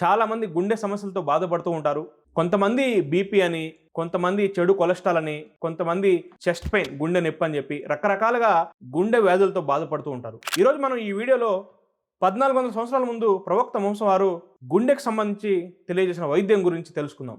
చాలామంది గుండె సమస్యలతో బాధపడుతూ ఉంటారు. కొంతమంది బీపీ అని కొంతమంది చెడు కొలెస్ట్రాల్ అని కొంతమంది చెస్ట్ పెయిన్ గుండె నొప్పి అని చెప్పి రకరకాలుగా గుండె వ్యాధులతో బాధపడుతూ ఉంటారు. ఈరోజు మనం ఈ వీడియోలో పద్నాలుగు వందల సంవత్సరాల ముందు ప్రవక్త వంశం వారు గుండెకు సంబంధించి తెలియజేసిన వైద్యం గురించి తెలుసుకుందాం.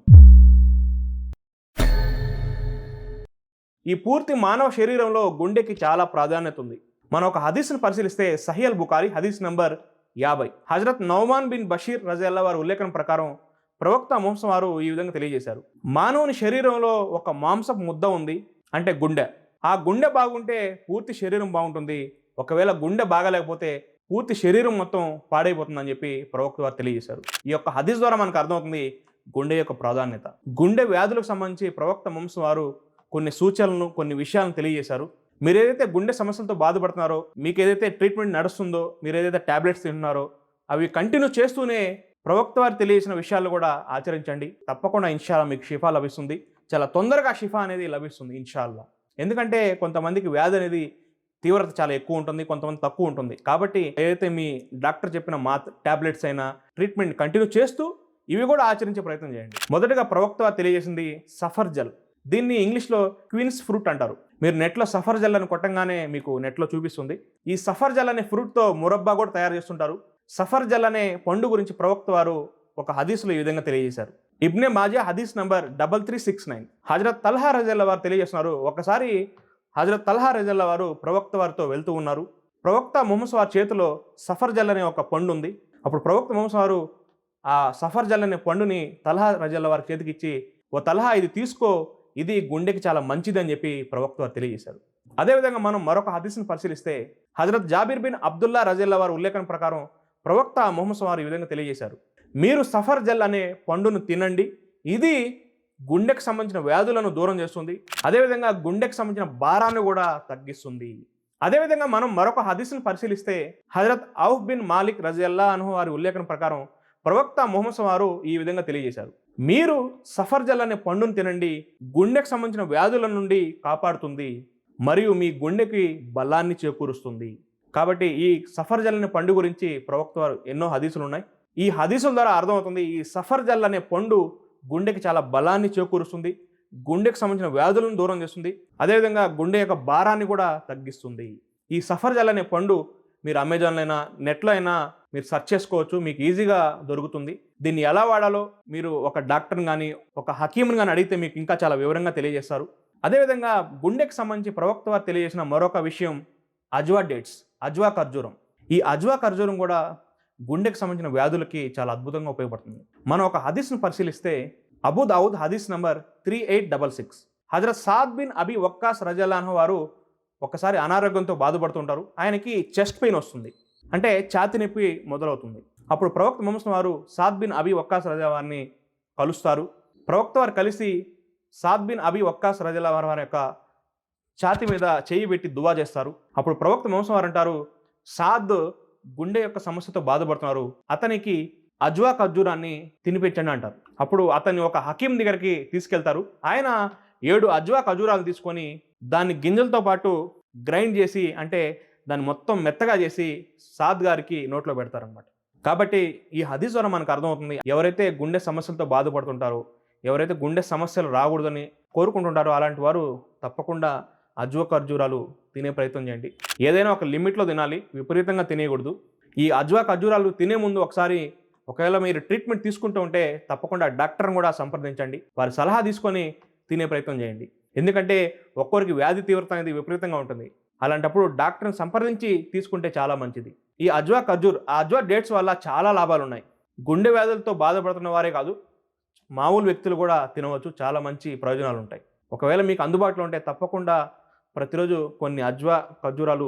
ఈ పూర్తి మానవ శరీరంలో గుండెకి చాలా ప్రాధాన్యత ఉంది. మనం ఒక హదీస్ను పరిశీలిస్తే సహియల్ బుకారి హదీస్ నంబర్ యాభై. హజరత్ నౌమాన్ బిన్ బషీర్ రజల్లా వారి ఉల్లేఖనం ప్రకారం ప్రవక్త మాంసం వారు ఈ విధంగా తెలియజేశారు. మానవుని శరీరంలో ఒక మాంసపు ముద్ద ఉంది అంటే గుండె. ఆ గుండె బాగుంటే పూర్తి శరీరం బాగుంటుంది. ఒకవేళ గుండె బాగాలేకపోతే పూర్తి శరీరం మొత్తం పాడైపోతుందని చెప్పి ప్రవక్త వారు తెలియజేశారు. ఈ యొక్క హదీస్ ద్వారా మనకు అర్థమవుతుంది గుండె యొక్క ప్రాధాన్యత. గుండె వ్యాధులకు సంబంధించి ప్రవక్త మాంసం వారు కొన్ని సూచనలను కొన్ని విషయాలను తెలియజేశారు. మీరు ఏదైతే గుండె సమస్యలతో బాధపడుతున్నారో మీకు ఏదైతే ట్రీట్మెంట్ నడుస్తుందో మీరు ఏదైతే ట్యాబ్లెట్స్ తింటున్నారో అవి కంటిన్యూ చేస్తూనే ప్రవక్త వారు తెలియజేసిన విషయాలు కూడా ఆచరించండి. తప్పకుండా ఇన్షాల్లా మీకు షిఫా లభిస్తుంది. చాలా తొందరగా షిఫా అనేది లభిస్తుంది ఇన్షాల్లా. ఎందుకంటే కొంతమందికి వ్యాధి అనేది తీవ్రత చాలా ఎక్కువ ఉంటుంది కొంతమంది తక్కువ ఉంటుంది. కాబట్టి ఏదైతే మీ డాక్టర్ చెప్పిన మా టాబ్లెట్స్ అయినా ట్రీట్మెంట్ కంటిన్యూ చేస్తూ ఇవి కూడా ఆచరించే ప్రయత్నం చేయండి. మొదటగా ప్రవక్త తెలియజేసింది సఫర్ జెల్. దీన్ని ఇంగ్లీష్లో క్వీన్స్ ఫ్రూట్ అంటారు. మీరు నెట్లో సఫర్ జల్ అని కొట్టంగానే మీకు నెట్లో చూపిస్తుంది. ఈ సఫర్ జల్ అనే ఫ్రూట్తో మురబ్బా కూడా తయారు చేస్తుంటారు. సఫర్ జల్ అనే పండు గురించి ప్రవక్త వారు ఒక హదీస్లో ఈ విధంగా తెలియజేశారు. ఇబ్నే మాజా హదీస్ number double three six nine. Hazrat Talha రజల్లా వారు తెలియజేస్తున్నారు. ఒకసారి హజరత్ తల్హా రజల్లా వారు ప్రవక్త వారితో వెళ్తూ ఉన్నారు. ప్రవక్త మొహమ్మద్ వారి చేతిలో సఫర్ జల్ అనే ఒక పండు ఉంది. అప్పుడు ప్రవక్త మొహమ్మద్ వారు ఆ సఫర్ జల్ అనే పండుని తల్హా రజల్లా వారి చేతికిచ్చి ఓ తల్హా ఇది తీసుకో. ఇది గుండెకి చాలా మంచిది అని చెప్పి ప్రవక్త వారు తెలియజేశారు. అదేవిధంగా మనం మరొక హదీస్ని పరిశీలిస్తే హజరత్ జాబీర్ బిన్ అబ్దుల్లా రజిల్లా వారి ఉల్లేఖన ప్రకారం ప్రవక్త మొహమ్మద్ వారు ఈ విధంగా తెలియజేశారు. మీరు సఫర్ జల్ అనే పండును తినండి. ఇది గుండెకు సంబంధించిన వ్యాధులను దూరం చేస్తుంది. అదేవిధంగా గుండెకు సంబంధించిన భారాన్ని కూడా తగ్గిస్తుంది. అదేవిధంగా మనం మరొక హదీస్ను పరిశీలిస్తే హజరత్ ఔఫ్ బిన్ మాలిక్ రజల్లా అను వారి ఉల్లేఖన ప్రకారం ప్రవక్త మొహమ్మద్ వారు ఈ విధంగా తెలియజేశారు. మీరు సఫర్జల్ అనే పండును తినండి గుండెకు సంబంధించిన వ్యాధుల నుండి కాపాడుతుంది మరియు మీ గుండెకి బలాన్ని చేకూరుస్తుంది. కాబట్టి ఈ సఫర్జల్ అనే పండు గురించి ప్రవక్త వారు ఎన్నో హదీసులు ఉన్నాయి. ఈ హదీసుల ద్వారా అర్థమవుతుంది ఈ సఫర్జల్ అనే పండు గుండెకి చాలా బలాన్ని చేకూరుస్తుంది గుండెకు సంబంధించిన వ్యాధులను దూరం చేస్తుంది అదేవిధంగా గుండె యొక్క భారాన్ని కూడా తగ్గిస్తుంది. ఈ సఫర్జల్ అనే పండు మీరు అమెజాన్లో అయినా నెట్లో అయినా మీరు సెర్చ్ చేసుకోవచ్చు మీకు ఈజీగా దొరుకుతుంది. దీన్ని ఎలా వాడాలో మీరు ఒక డాక్టర్ని కానీ ఒక హకీమ్ని కానీ అడిగితే మీకు ఇంకా చాలా వివరంగా తెలియజేస్తారు. అదేవిధంగా గుండెకి సంబంధించి ప్రవక్త వారు తెలియజేసిన మరొక విషయం అజ్వా డేట్స్ అజ్వా ఖర్జూరం. ఈ అజ్వా ఖర్జూరం కూడా గుండెకి సంబంధించిన వ్యాధులకి చాలా అద్భుతంగా ఉపయోగపడుతుంది. మనం ఒక హదీస్ను పరిశీలిస్తే అబూ దావుద్ హదీస్ number three eight double six. Hazrat Saad bin అబి ఒక్కాస్ రజల్లాన్ వారు ఒకసారి అనారోగ్యంతో బాధపడుతుంటారు. ఆయనకి చెస్ట్ పెయిన్ వస్తుంది. అంటే ఛాతి నొప్పి మొదలవుతుంది. అప్పుడు ప్రవక్త మొహమ్మద్ వారు సాద్ బిన్ అబి వక్కాస్ రజా వారిని కలుస్తారు. ప్రవక్త వారు కలిసి సాద్ బిన్ అబి వక్కాస్ రజలా వారి వారి యొక్క ఛాతి మీద చేయి పెట్టి దువా చేస్తారు. అప్పుడు ప్రవక్త మంసం వారు అంటారు సాద్ గుండె యొక్క సమస్యతో బాధపడుతున్నారు. అతనికి అజ్వా ఖర్జూరాన్ని తినిపించండి అంటారు. అప్పుడు అతన్ని ఒక హకీం దగ్గరికి తీసుకెళ్తారు. ఆయన ఏడు అజ్వా ఖజూరాలు తీసుకొని దాన్ని గింజలతో పాటు గ్రైండ్ చేసి అంటే దాన్ని మొత్తం మెత్తగా చేసి సాద్ గారికి నోట్లో పెడతారనమాట కాబట్టి ఈ హదీస్ ద్వారా మనకు అర్థమవుతుంది ఎవరైతే గుండె సమస్యలతో బాధపడుతుంటారో ఎవరైతే గుండె సమస్యలు రాకూడదని కోరుకుంటుంటారో అలాంటి వారు తప్పకుండా అజ్వ ఖర్జూరాలు తినే ప్రయత్నం చేయండి. ఏదైనా ఒక లిమిట్లో తినాలి విపరీతంగా తినేయకూడదు. ఈ అజ్వా ఖర్జూరాలు తినే ముందు ఒకసారి ఒకవేళ మీరు ట్రీట్మెంట్ తీసుకుంటూ ఉంటే తప్పకుండా డాక్టర్ని కూడా సంప్రదించండి. వారి సలహా తీసుకొని తినే ప్రయత్నం చేయండి. ఎందుకంటే ఒక్కొరికి వ్యాధి తీవ్రత అనేది విపరీతంగా ఉంటుంది. అలాంటప్పుడు డాక్టర్ని సంప్రదించి తీసుకుంటే చాలా మంచిది. ఈ అజ్వా ఖర్జూర్ ఆ అజ్వా డేట్స్ వల్ల చాలా లాభాలు ఉన్నాయి గుండె వ్యాధులతో బాధపడుతున్న వారే కాదు మామూలు వ్యక్తులు కూడా తినవచ్చు. చాలా మంచి ప్రయోజనాలు ఉంటాయి ఒకవేళ మీకు అందుబాటులో ఉంటే తప్పకుండా ప్రతిరోజు కొన్ని అజ్వా ఖర్జూరాలు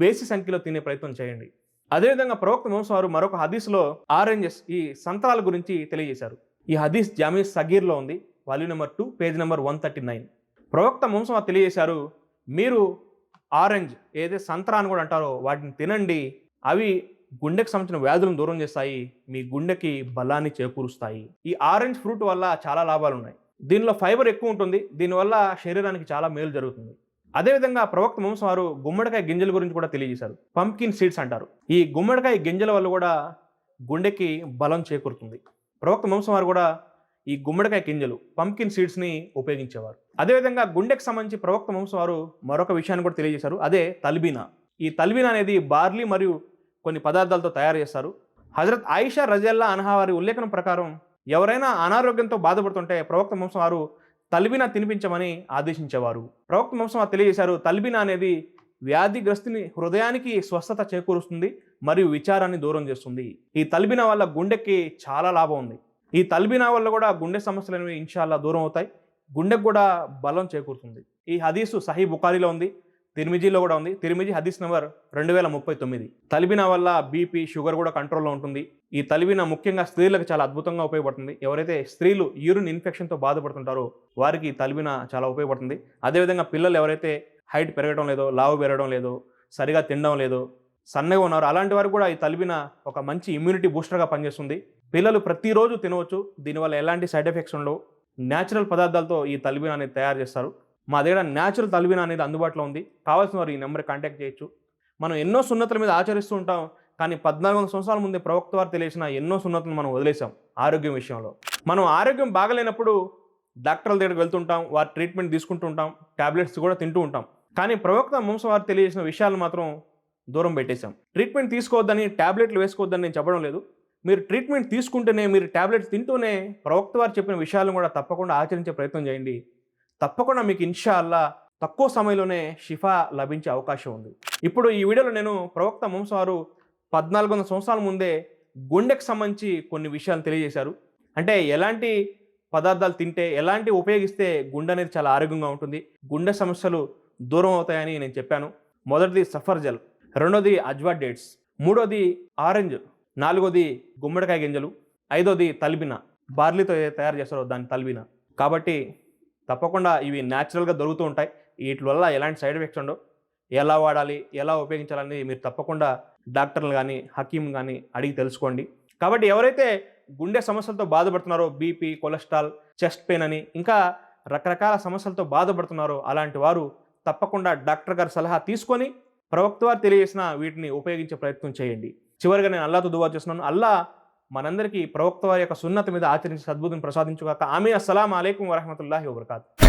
బేసి సంఖ్యలో తినే ప్రయత్నం చేయండి. అదేవిధంగా ప్రవక్త మోసం వారు మరొక హదీస్లో ఆరెంజెస్ ఈ సంతరాల గురించి తెలియజేశారు. ఈ హదీస్ జామీ సగీర్లో ఉంది. Volume number two page number one thirty nine. ప్రవక్త వంశం వారు తెలియజేశారు మీరు ఆరెంజ్ ఏదైతే సంత్రా అని కూడా అంటారో వాటిని తినండి. అవి గుండెకు సంబంధించిన వ్యాధులను దూరం చేస్తాయి. మీ గుండెకి బలాన్ని చేకూరుస్తాయి. ఈ ఆరెంజ్ ఫ్రూట్ వల్ల చాలా లాభాలు ఉన్నాయి. దీనిలో ఫైబర్ ఎక్కువ ఉంటుంది. దీనివల్ల శరీరానికి చాలా మేలు జరుగుతుంది. అదేవిధంగా ప్రవక్త వంశం వారు గుమ్మడికాయ గింజల గురించి కూడా తెలియజేశారు. పంకిన్ సీడ్స్ అంటారు. ఈ గుమ్మడికాయ గింజల వల్ల కూడా గుండెకి బలం చేకూరుతుంది. ప్రవక్త వంశం వారు కూడా ఈ గుమ్మడికాయ గింజలు పంకిన్ సీడ్స్ని ఉపయోగించేవారు. అదేవిధంగా గుండెకు సంబంధించి ప్రవక్త వంశం వారు మరొక విషయాన్ని కూడా తెలియజేశారు. అదే తల్బీనా. ఈ తల్బీనా అనేది బార్లీ మరియు కొన్ని పదార్థాలతో తయారు చేస్తారు. హజరత్ ఆయిషా రజల్లా అన్హా వారి ఉల్లేఖనం ప్రకారం ఎవరైనా అనారోగ్యంతో బాధపడుతుంటే ప్రవక్త వంశం వారు తల్బీనా తినిపించమని ఆదేశించేవారు. ప్రవక్త వంశం వారు తెలియజేశారు తల్బీనా అనేది వ్యాధిగ్రస్తుని హృదయానికి స్వస్థత చేకూరుస్తుంది మరియు విచారాన్ని దూరం చేస్తుంది. ఈ తల్బీనా వల్ల గుండెకి చాలా లాభం ఉంది. ఈ తల్బినా వల్ల కూడా గుండె సమస్యలు అనేవి ఇన్షాల్లా దూరం అవుతాయి గుండెకు కూడా బలం చేకూరుతుంది. ఈ హదీసు సహీ బుకారిలో ఉంది తిరిమిజీలో కూడా ఉంది. తిరిమిజీ హదీస్ నెంబర్ రెండు వేల ముప్పై తొమ్మిది తలిబినా వల్ల బీపీ షుగర్ కూడా కంట్రోల్లో ఉంటుంది. ఈ తలిబినా ముఖ్యంగా స్త్రీలకు చాలా అద్భుతంగా ఉపయోగపడుతుంది. ఎవరైతే స్త్రీలు యూరిన్ ఇన్ఫెక్షన్తో బాధపడుతుంటారో వారికి తలిబినా చాలా ఉపయోగపడుతుంది. అదేవిధంగా పిల్లలు ఎవరైతే హైట్ పెరగడం లేదో లావు పెరగడం లేదో సరిగా తినడం లేదో సన్నగా ఉన్నారు. అలాంటి వారు కూడా ఈ తలిబిన ఒక మంచి ఇమ్యూనిటీ బూస్టర్గా పనిచేస్తుంది. పిల్లలు ప్రతిరోజు తినవచ్చు. దీనివల్ల ఎలాంటి సైడ్ ఎఫెక్ట్స్ ఉండవు. న్యాచురల్ పదార్థాలతో ఈ తలిబిన అనేది తయారు చేస్తారు. మా దగ్గర న్యాచురల్ తలిబిన అనేది అందుబాటులో ఉంది. కావాల్సిన వారు ఈ నెంబర్ కాంటాక్ట్ చేయొచ్చు. మనం ఎన్నో సున్నతుల మీద ఆచరిస్తూ ఉంటాం. కానీ పద్నాలుగు వందల సంవత్సరాల ముందే ప్రవక్త వారు తెలిసిన ఎన్నో సున్నతులు మనం వదిలేసాం ఆరోగ్యం విషయంలో. మనం ఆరోగ్యం బాగలేనప్పుడు డాక్టర్ల దగ్గరికి వెళ్తుంటాం. వారి ట్రీట్మెంట్ తీసుకుంటూ ఉంటాం. టాబ్లెట్స్ కూడా తింటూ ఉంటాం. కానీ ప్రవక్త వంశం వారు తెలియజేసిన విషయాలు మాత్రం దూరం పెట్టేశాం. ట్రీట్మెంట్ తీసుకోవద్దని టాబ్లెట్లు వేసుకోవద్దని నేను చెప్పడం లేదు. మీరు ట్రీట్మెంట్ తీసుకుంటేనే మీరు ట్యాబ్లెట్స్ తింటూనే ప్రవక్త వారు చెప్పిన విషయాలను కూడా తప్పకుండా ఆచరించే ప్రయత్నం చేయండి. తప్పకుండా మీకు ఇన్షాల్లా తక్కువ సమయంలోనే షిఫా లభించే అవకాశం ఉంది. ఇప్పుడు ఈ వీడియోలో నేను ప్రవక్త వంశం వారు పద్నాలుగు వందల సంవత్సరాల ముందే గుండెకు సంబంధించి కొన్ని విషయాలు తెలియజేశారు. అంటే ఎలాంటి పదార్థాలు తింటే ఎలాంటి ఉపయోగిస్తే గుండె అనేది చాలా ఆరోగ్యంగా ఉంటుంది గుండె సమస్యలు దూరం అవుతాయని నేను చెప్పాను. మొదటిది సఫర్జల్ రెండోది అజ్వా డేట్స్. మూడోది ఆరెంజ్ నాలుగోది గుమ్మడికాయ గింజలు ఐదోది తల్బిన. బార్లీతో తయారు చేస్తారో దాని తల్బిన. కాబట్టి తప్పకుండా ఇవి న్యాచురల్గా దొరుకుతూ ఉంటాయి. వీటి వల్ల ఎలాంటి సైడ్ ఎఫెక్ట్స్ ఉండవు. ఎలా వాడాలి ఎలా ఉపయోగించాలని మీరు తప్పకుండా డాక్టర్లు కానీ హకీం కానీ అడిగి తెలుసుకోండి. కాబట్టి ఎవరైతే గుండె సమస్యలతో బాధపడుతున్నారో బీపీ కొలెస్ట్రాల్ చెస్ట్ పెయిన్ అని ఇంకా రకరకాల సమస్యలతో బాధపడుతున్నారో అలాంటి వారు తప్పకుండా డాక్టర్ గారి సలహా తీసుకొని ప్రవక్త వారు తెలియజేసిన వీటిని ఉపయోగించే ప్రయత్నం చేయండి. చివరిగా నేను అల్లాతో దువా చేస్తున్నాను. అల్లా మనందరికీ ప్రవక్త వారి యొక్క సున్నత మీద ఆచరించి సద్బుద్ధిని ప్రసాదించుగాక. ఆమె అస్సలం అయికం వరహమతుల్లాహి వబర్కాతు.